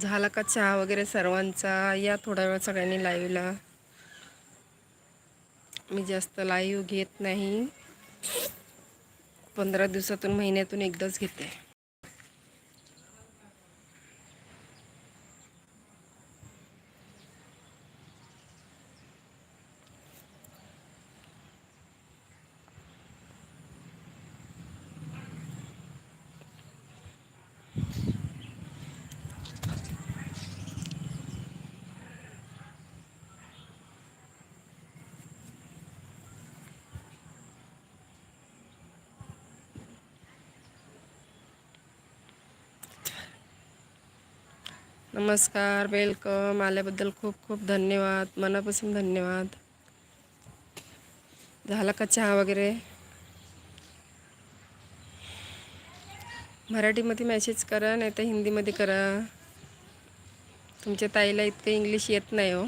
झाला का चहा वगैरे सर्वांचा? या थोडा वेळ सगळ्यांनी लाईव्हला मी जास्त लाईव्ह घेत नाही. पंधरा दिवसातून महिन्यातून एकदाच घेते. नमस्कार वेलकम आल्याबद्दल खूप खूप धन्यवाद. मनापासून धन्यवाद. झाला का चहा वगैरे? मराठीमध्ये मेसेज करा नाही तर हिंदीमध्ये करा. तुमच्या ताईला इतकं इंग्लिश येत नाही हो.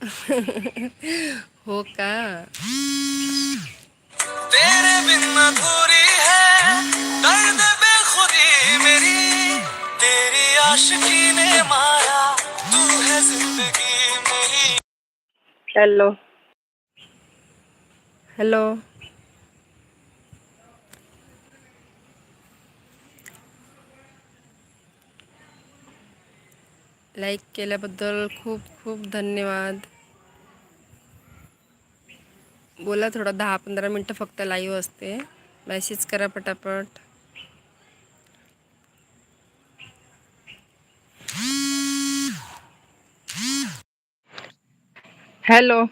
हो का? तेरे बिन अधूरी है दर्द बेखुदी मेरी। तेरी आशिकी ने मारा तू है ज़िंदगी मेरी। हॅलो। हॅलो। लाईक केल्याबद्दल खूप खूप धन्यवाद। बोला थोडं दहा पंधरा मिनटं फक्त लाईव्ह असते. मेसेज करा पटापट. हॅलो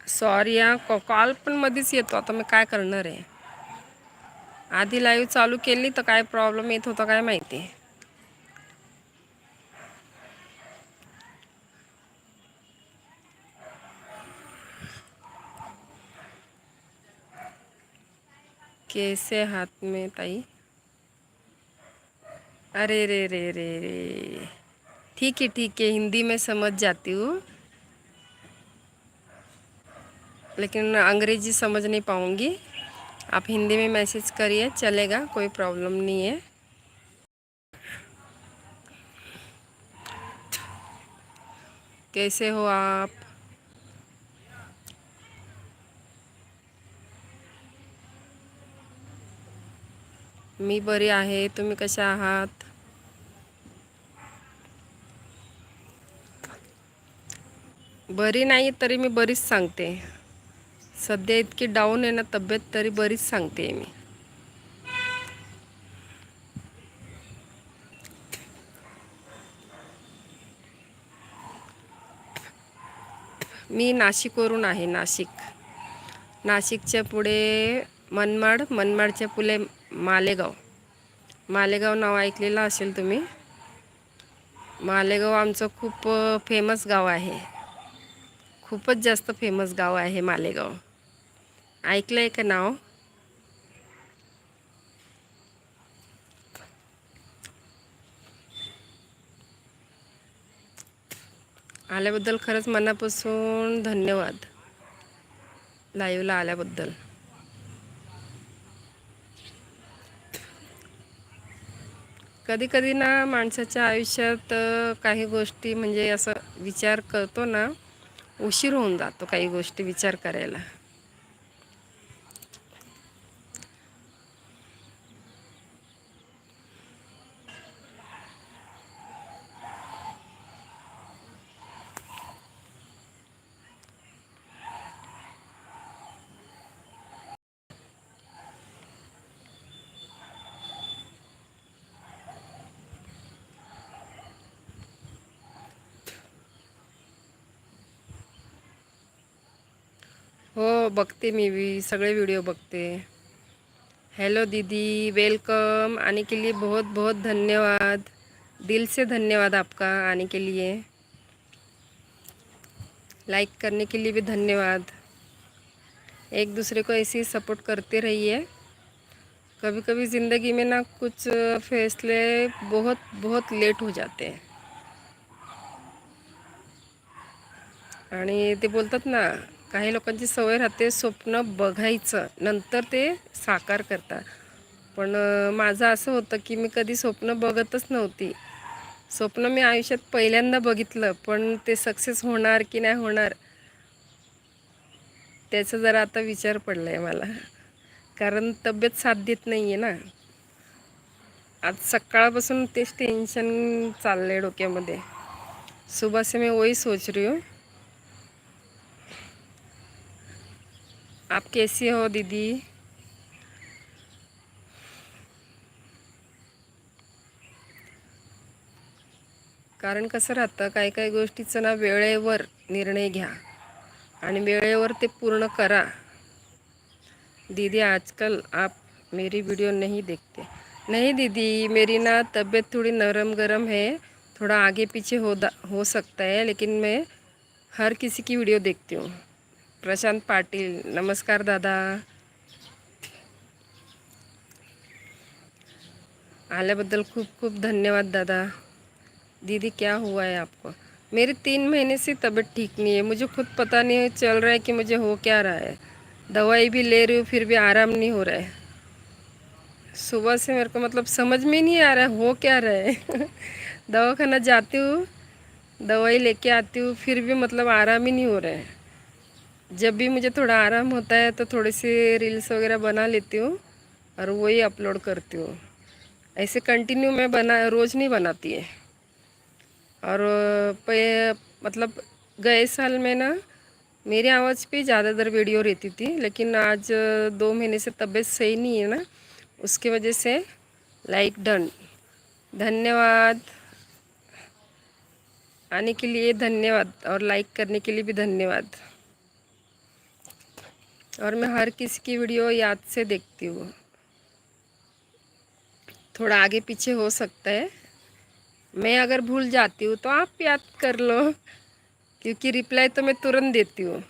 सॉरी हा. कॉल पण मध्येच येतो. आता मी काय करणार आहे? आधी लाईव्ह चालू केली तर काय प्रॉब्लेम येत होता काय माहिती? कैसे हाथ में ताई। अरे रे रे रे रे। ठीक है ठीक है, हिंदी में समझ जाती हूँ। लेकिन अंग्रेज़ी समझ नहीं पाऊँगी। आप हिंदी में मैसेज करिए, चलेगा, कोई प्रॉब्लम नहीं है। कैसे हो आप? मी बरी आहे तुम्ही कशा आहात? बरी नाही तरी मी बरीच सांगते. सध्या इतकी डाऊन आहे ना तब्येत तरी बरीच सांगते मी. मी नाशिकवरून आहे नाशिक. नाशिकच्या पुढे मनमाड मनमाडच्या पुढे मालेगाव. मालेगाव नाव ऐकलेलं असेल तुम्ही. मालेगाव आमचं खूप फेमस गाव आहे. खूपच जास्त फेमस गाव आहे मालेगाव. ऐकलं आहे का नाव? आल्याबद्दल खरंच मनापासून धन्यवाद. लाईव्हला आल्याबद्दल. कधी कधी ना माणसाच्या आयुष्यात काही गोष्टी म्हणजे असं विचार करतो ना उशीर होऊन जातो काही गोष्टी विचार करायला. हो, बघते मी भी सगळे व्हिडिओ बघते. हेलो दीदी वेलकम आने के लिए बहुत बहुत धन्यवाद. दिल से धन्यवाद आपका आने के लिए. लाइक करने के लिए भी धन्यवाद. एक दूसरे को ऐसे ही सपोर्ट करते रहिए. कभी कभी ज़िंदगी में ना कुछ फैसले बहुत बहुत लेट हो जाते हैं. आणि ते ना काही लोकांची सवय राहते स्वप्न बघायचं. नंतर ते साकार करतात. पण माझं असं होतं की मी कधी स्वप्न बघतच नव्हती. स्वप्न मी आयुष्यात पहिल्यांदा बघितलं पण ते सक्सेस होणार की नाही होणार त्याचा जरा आता विचार पडला आहे मला. कारण तब्येत साथ देत नाही आहे ना. आज सकाळपासून तेच टेन्शन चाललं आहे डोक्यामध्ये. सुबह से मैं वही सोच रही हूँ. आप कैसी हो दीदी? कारण कसं राहतं काही काही गोष्टीचं ना वेळेवर निर्णय घ्या आणि वेळेवर ते पूर्ण करा. दीदी आजकल आप मेरी वीडियो नहीं देखते. नहीं दीदी मेरी ना तबीयत थोड़ी नरम गरम है. थोड़ा आगे पीछे हो दा हो सकता है लेकिन मैं हर किसी की वीडियो देखती हूँ. प्रशांत पाटिल, नमस्कार दादा. आल्याबद्दल खूब खूब धन्यवाद दादा. दीदी, क्या हुआ है आपको? मेरी तीन महीने से तबीयत ठीक नहीं है. मुझे खुद पता नहीं चल रहा है कि मुझे हो क्या रहा है. दवाई भी ले रही हूँ, फिर भी आराम नहीं हो रहा है. सुबह से मेरे को मतलब समझ में नहीं आ रहा है, हो क्या रहा है? दवाखाना जाती हूँ, दवाई लेके आती हूँ, फिर भी मतलब आराम ही नहीं हो रहा है. जब भी मुझे थोड़ा आराम होता है तो थोड़ी सी रील्स वगैरह बना लेती हूँ और वही अपलोड करती हूँ। ऐसे कंटिन्यू मैं बना, रोज़ नहीं बनाती है। और मतलब गए साल में ना, मेरी आवाज़ पे ज़्यादातर वीडियो रहती थी, लेकिन आज दो महीने से तबीयत सही नहीं है ना, उसकी वजह से लाइक डन धन्यवाद। आने के लिए धन्यवाद और लाइक करने के लिए भी धन्यवाद। और मैं हर किसी की वीडियो याद से देखती हूँ। थोड़ा आगे पीछे हो सकता है। मैं अगर भूल जाती हूँ तो आप याद कर लो, क्योंकि रिप्लाई तो मैं तुरंत देती हूँ।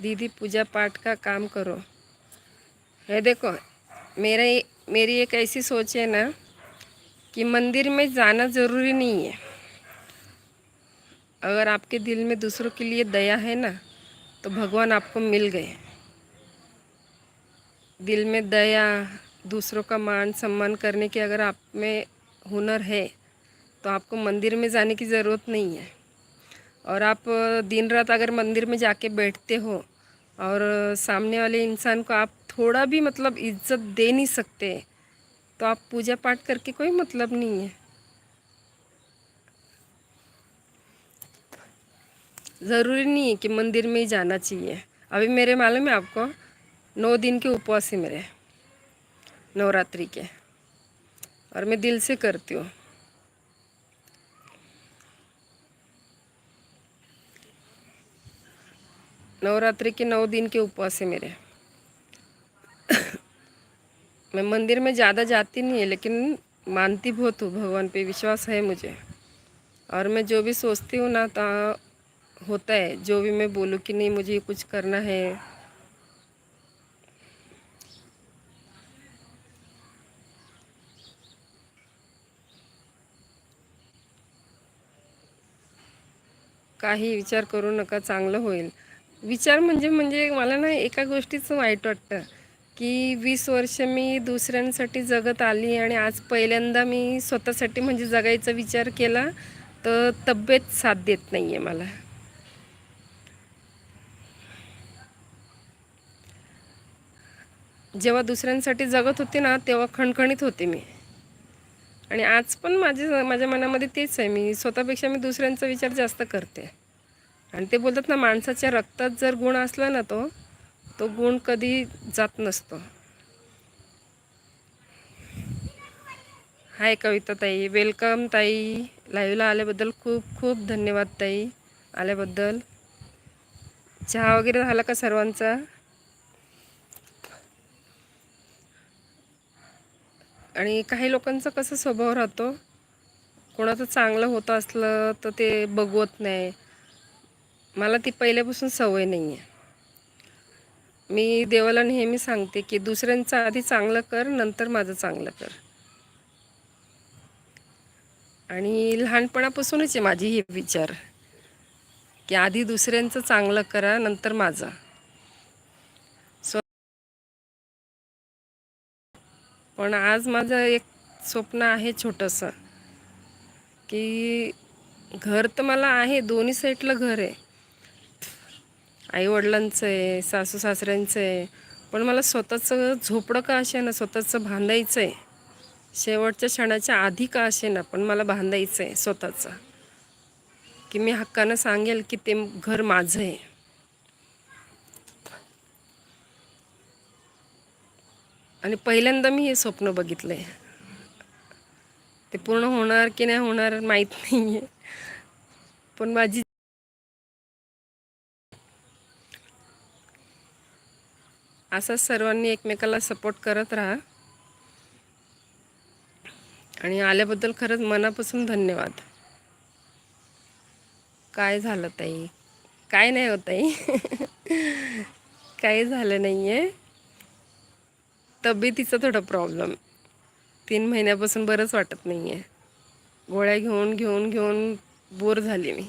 दीदी, पूजा पाठ का काम करो। है देखो, मेरा, मेरी एक ऐसी सोच है ना, कि मंदिर में जाना ज़रूरी नहीं है। अगर आपके दिल में दूसरों के लिए दया है ना तो भगवान आपको मिल गए। दिल में दया, दूसरों का मान सम्मान करने की अगर आप में हुनर है तो आपको मंदिर में जाने की ज़रूरत नहीं है। और आप दिन रात अगर मंदिर में जाके बैठते हो और सामने वाले इंसान को आप थोड़ा भी मतलब इज़्ज़त दे नहीं सकते तो आप पूजा पाठ करके कोई मतलब नहीं है। ज़रूरी नहीं है कि मंदिर में ही जाना चाहिए। अभी मेरे मालूम है आपको, नौ दिन के उपवास है मेरे, नवरात्रि के। और मैं दिल से करती हूँ। नवरात्रि के नौ दिन के उपवास है मेरे। मैं मंदिर में ज़्यादा जाती नहीं है, लेकिन मानती बहुत हूँ, भगवान पे विश्वास है मुझे। और मैं जो भी सोचती हूँ ना तो होता है जो भी मैं बोलूँ कि नहीं मुझे कुछ करना है। काही विचार करू नका चांगलं होईल. विचार म्हणजे म्हणजे मला ना एका गोष्टीचं वाईट वाटतं की वीस वर्ष मी दुसऱ्यांसाठी जगत आली आणि आज पहिल्यांदा मी स्वतःसाठी म्हणजे जगायचा विचार केला तर तब्येत साथ देत नाही आहे मला. जेव्हा दुसऱ्यांसाठी जगत होते ना तेव्हा खणखणीत होते मी. आणि आज पण माझे माझ्या मनामध्ये तेच आहे. मी स्वतःपेक्षा मी दुसऱ्यांचा विचार जास्त करते. आणि ते बोलतात ना माणसाच्या रक्तात जर गुण असला ना तो तो गुण कधी जात नसतो. हाय कविता ताई वेलकम ताई. लाईव्हला आल्याबद्दल खूप खूप धन्यवाद ताई आल्याबद्दल. चहा वगैरे झाला का सर्वांचा? आणि काही लोकांचा कसा स्वभाव राहतो? कोणाचं चांगलं होत असलं तर ते बघवत नाही. मला ती पहिल्यापासून सवय नाही आहे मी देवाला नेहमी सांगते की दुसऱ्यांचं आधी चांगलं कर नंतर माझं चांगलं कर. आणि लहानपणापासूनच आहे माझी हे विचार. की आधी दुसऱ्यांचं चांगलं करा नंतर माझं. पण आज माझं एक स्वप्न आहे छोटंसं. की घर तर मला आहे दोन्ही साईडला घर आहे. आईवडिलांचं आहे सासू सासऱ्यांचं आहे. पण मला स्वतःचं झोपडं का असे ना स्वतःचं बांधायचं आहे. शेवटच्या क्षणाच्या आधी का असे ना पण मला बांधायचं आहे स्वतःचं. की मी हक्कानं सांगेल की ते घर माझं आहे. आणि पहिल्यांदा मी हे स्वप्न बघितलं आहे ते पूर्ण होणार की नाही होणार माहीत नाही आहे पण माझी असंच सर्वांनी एकमेकाला सपोर्ट करत राहा. आणि आल्याबद्दल खरंच मनापासून धन्यवाद. काय झालं ताई? काय नाही होत ताई? काही झालं नाही आहे तब्येतीचा थोडा प्रॉब्लेम तीन महिन्यापासून बरंच वाटत नाही आहे गोळ्या घेऊन घेऊन घेऊन बोर झाली मी.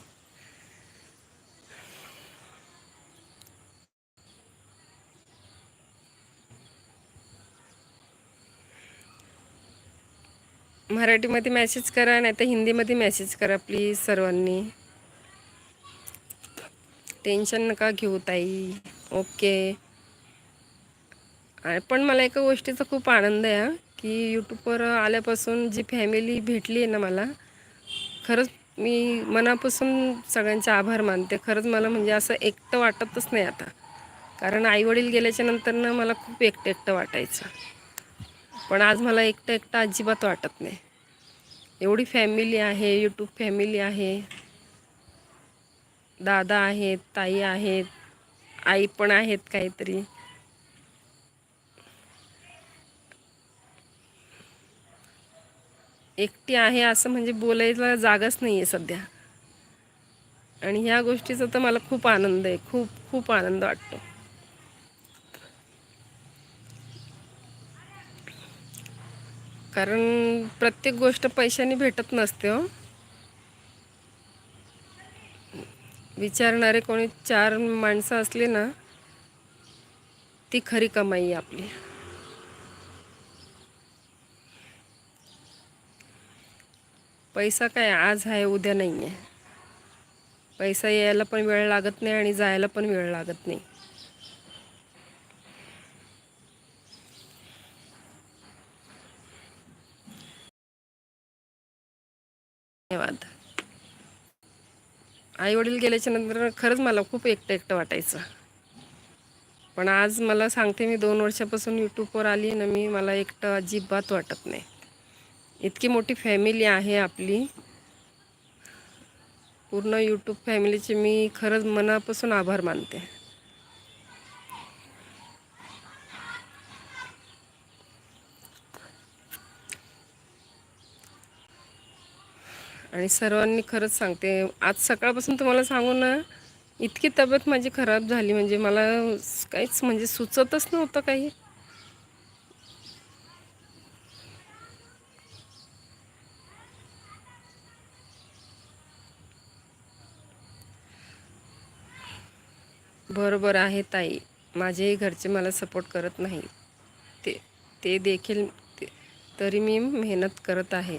मराठीमध्ये मेसेज करा नाही तर हिंदीमध्ये मेसेज करा प्लीज सर्वांनी. टेन्शन नका घेऊ ताई. ओके पण मला एका गोष्टीचा खूप आनंद आहे की यूट्यूबवर आल्यापासून जी फॅमिली भेटली आहे ना मला खरंच मी मनापासून सगळ्यांचे आभार मानते. खरंच मला म्हणजे असं एकटं वाटतच नाही आता. कारण आईवडील गेल्याच्या नंतरनं मला खूप एकटं एकटं वाटायचं. पण आज मला एकटं एकटं अजिबात वाटत नाही. एवढी फॅमिली आहे यूट्यूब फॅमिली आहे. दादा आहेत ताई आहेत आई पण आहेत काहीतरी. एकटी आहे असं म्हणजे बोलायला जागाच नाही आहे सध्या. आणि ह्या गोष्टीचा तर मला खूप आनंद आहे. खूप खूप आनंद वाटतो. कारण प्रत्येक गोष्ट पैशाने भेटत नसते हो. विचारणारे कोणी चार माणसं असली ना ती खरी कमाई आहे आपली. पैसा काय आज आहे उद्या नाही आहे पैसा यायला पण वेळ लागत नाही आणि जायला पण वेळ लागत नाही. धन्यवाद. आई वडील गेल्याच्यानंतर खरंच मला खूप एकटं एकटं वाटायचं. पण आज मला सांगते मी दोन वर्षापासून यूट्यूबवर आली ना मी मला एकटं अजिबात वाटत नाही. इतकी मोठी फॅमिली आहे आपली. पूर्ण यूट्यूब फॅमिलीचे मी खरंच मनापासून आभार मानते. आणि सर्वांनी खरंच सांगते आज सकाळपासून तुम्हाला सांगू ना इतकी तब्येत माझी खराब झाली. म्हणजे मला काहीच म्हणजे सुचतच नव्हतं काही. बरोबर आहे ताई. माझेही घरचे मला सपोर्ट करत नाही ते ते देखील ते तरी मी मेहनत करत आहे.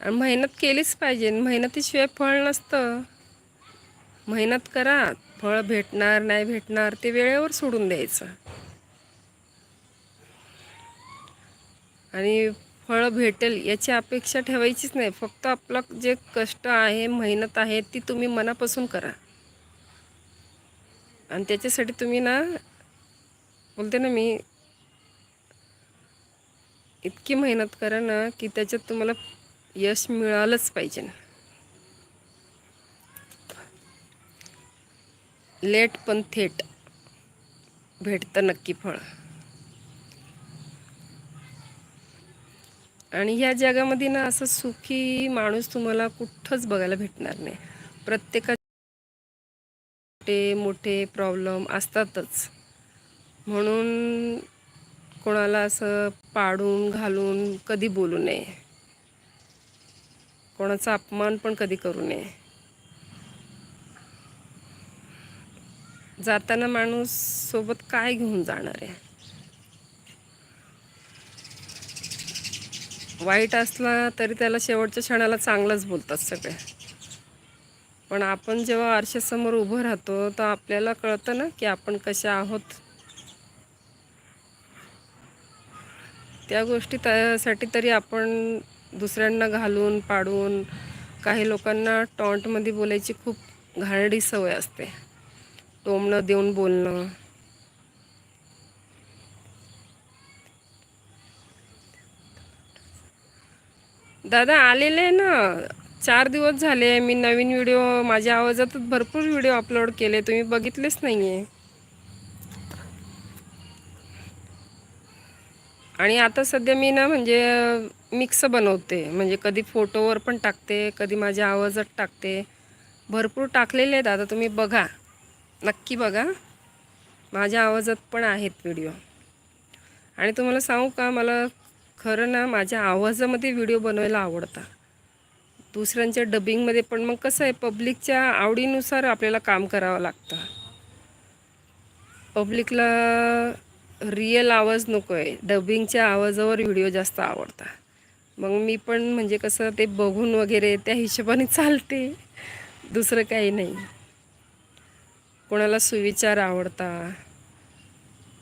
आणि मेहनत केलीच पाहिजे. मेहनतीशिवाय फळ नसतं. मेहनत करा. फळ भेटणार नाही भेटणार ते वेळेवर सोडून द्यायचं. आणि फळं भेटेल याची अपेक्षा ठेवायचीच नाही. फक्त आपलं जे कष्ट आहे मेहनत आहे ती तुम्ही मनापासून करा. आणि त्याच्यासाठी तुम्ही ना बोलते ना मी इतकी मेहनत करा ना की त्याच्यात तुम्हाला यश मिळालंच पाहिजे लेट पण थेट भेटतं नक्की फळ. आणि ह्या जगामध्ये ना असं सुखी माणूस तुम्हाला कुठंच बघायला भेटणार नाही. प्रत्येका छोटे मोठे प्रॉब्लेम असतातच. म्हणून कोणाला असं पाडून घालून कधी बोलू नये. कोणाचा अपमान पण कधी करू नये. जाताना माणूस सोबत काय घेऊन जाणार आहे? वाईट असला तरी त्याला शेवटच्या क्षणाला चांगलंच बोलतात सगळे. पण आपण जेव्हा आरशासमोर उभं राहतो तर आपल्याला कळतं ना की आपण कशा आहोत. त्या गोष्टी त्यासाठी तरी आपण दुसऱ्यांना घालून पाडून काही लोकांना टॉन्टमध्ये बोलायची खूप घाणडी सवय असते. टोमणं देऊन बोलणं. दादा आलेले आहे ना? चार दिवस झाले मी नवीन व्हिडिओ माझ्या आवाजातच भरपूर व्हिडिओ अपलोड केले तुम्ही बघितलेच नाही आहे आणि आता सध्या मी ना म्हणजे मिक्स बनवते. म्हणजे कधी फोटोवर पण टाकते कधी माझ्या आवाजात टाकते. भरपूर टाकलेले आहेत आता तुम्ही बघा. नक्की बघा. माझ्या आवाजात पण आहेत व्हिडिओ. आणि तुम्हाला सांगू का मला खरं ना माझ्या आवाजामध्ये व्हिडिओ बनवायला आवडता दुसऱ्यांच्या डबिंगमध्ये पण मग कसं आहे पब्लिकच्या आवडीनुसार आपल्याला काम करावं लागतं. पब्लिकला रिअल आवाज नको आहे डबिंगच्या आवाजावर व्हिडिओ जास्त आवडता मग मी पण म्हणजे कसं ते बघून वगैरे त्या हिशोबाने चालते दुसरं काही नाही. कोणाला सुविचार आवडता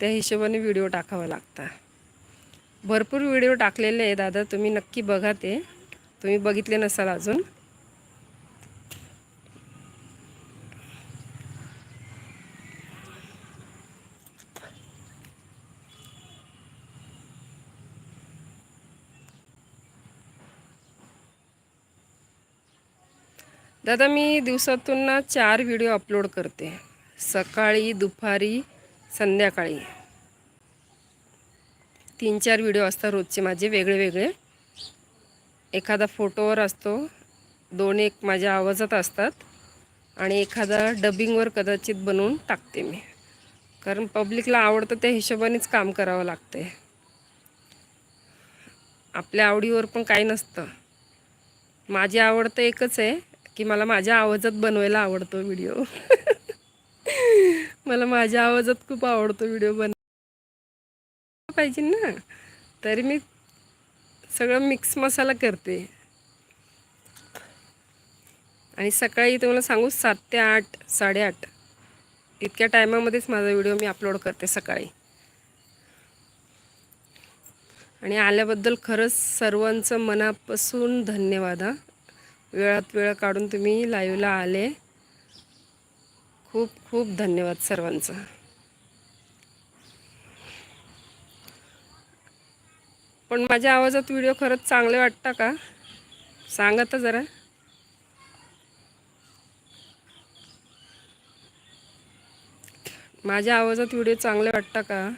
त्या हिशोबाने व्हिडिओ टाकावा लागता. भरपूर व्हिडिओ टाकलेले आहे दादा तुम्ही नक्की बघा ते. तुम्ही बघितले नसाल अजून. दादा मी दिवसातून ना चार व्हिडिओ अपलोड करते. सकाळी दुपारी संध्याकाळी. तीन चार व्हिडिओ असतात रोजचे माझे वेगळे वेगळे. एखादा फोटोवर असतो. दोन एक माझ्या आवाजात असतात. आणि एखादा डबिंगवर कदाचित बनवून टाकते मी. कारण पब्लिकला आवडतं त्या हिशोबानेच काम करावं लागते आपल्या आवडीवर पण काही नसतं. माझी आवड तर एकच आहे की मला माझ्या आवाजात बनवायला आवडतो व्हिडिओ. मला माझ्या आवाजात खूप आवडतो व्हिडिओ बन पाहिजे ना. तरी मी सगळं मिक्स मसाला करते. आणि सकाळी तुम्हाला सांगू सात ते आठ साडेआठ. इतक्या टायमामध्येच माझा व्हिडिओ मी अपलोड करते सकाळी. आणि आल्याबद्दल खरंच सर्वांचं मनापासून धन्यवाद हा. वेळात वेळ काढून तुम्ही लाईव्हला आले. खूप खूप धन्यवाद सर्वांचं. पण माझ्या आवाजात व्हिडिओ खरंच चांगले वाटता का? सांगा तर जरा. माझ्या आवाजात व्हिडिओ चांगले वाटता का?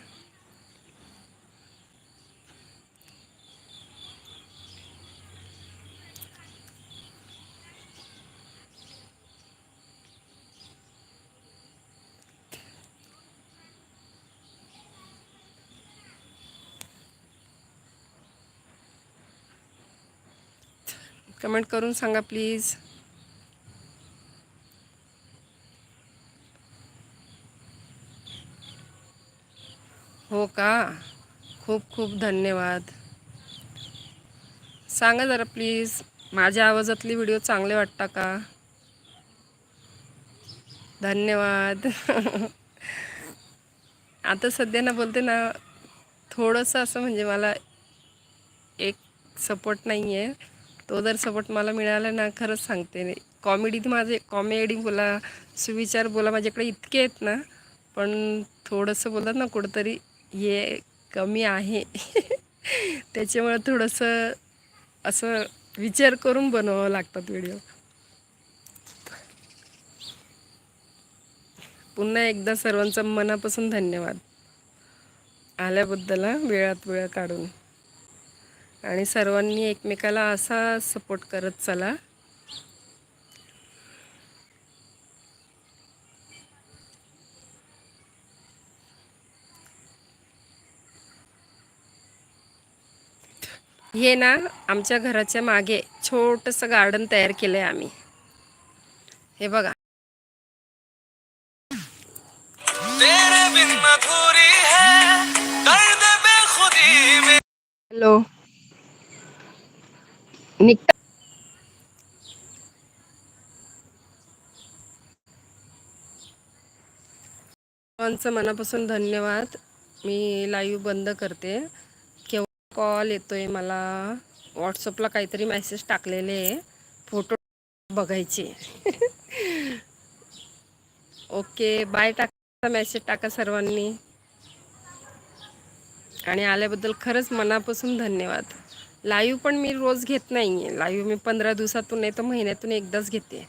कमेंट करून सांगा प्लीज. हो का? खूप खूप धन्यवाद. सांगा जरा प्लीज. माझ्या आवाजातली व्हिडिओ चांगले वाटता का? धन्यवाद. आता सध्या ना बोलते ना थोडंसं असं म्हणजे मला एक सपोर्ट नाही आहे तो जर सपोर्ट मला मिळाला ना खरंच सांगते कॉमेडीत माझे कॉमेडी बोला सुविचार बोला माझ्याकडे इतके आहेत ना पण थोडंसं बोलतात ना कुठंतरी हे कमी आहे. त्याच्यामुळे थोडंसं असं विचार करून बनवावं लागतात व्हिडिओ पुन्हा एकदा सर्वांचा मनापासून धन्यवाद. आल्याबद्दल वेळात वेळ काढून. आणि सर्वांनी एकमेकाला असा सपोर्ट करत चला. हे ना आमच्या घराच्या मागे छोटंसं गार्डन तयार केलं आहे आम्ही. हे बघा. तेरे बिन अधूरी है दर्द बेखुदी में हॅलो. निघत. सर्वांचं मनापासून धन्यवाद. मी लाईव्ह बंद करते. केव्हा कॉल येतोय मला व्हॉट्सअपला काहीतरी मेसेज टाकलेले आहे. फोटो बघायचे. ओके बाय टाका मेसेज टाका सर्वांनी. आणि आल्याबद्दल खरंच मनापासून धन्यवाद. लाईव्ह पण मी रोज घेत नाही आहे लाईव्ह मी पंधरा दिवसातून नाही तर महिन्यातून एकदाच घेते.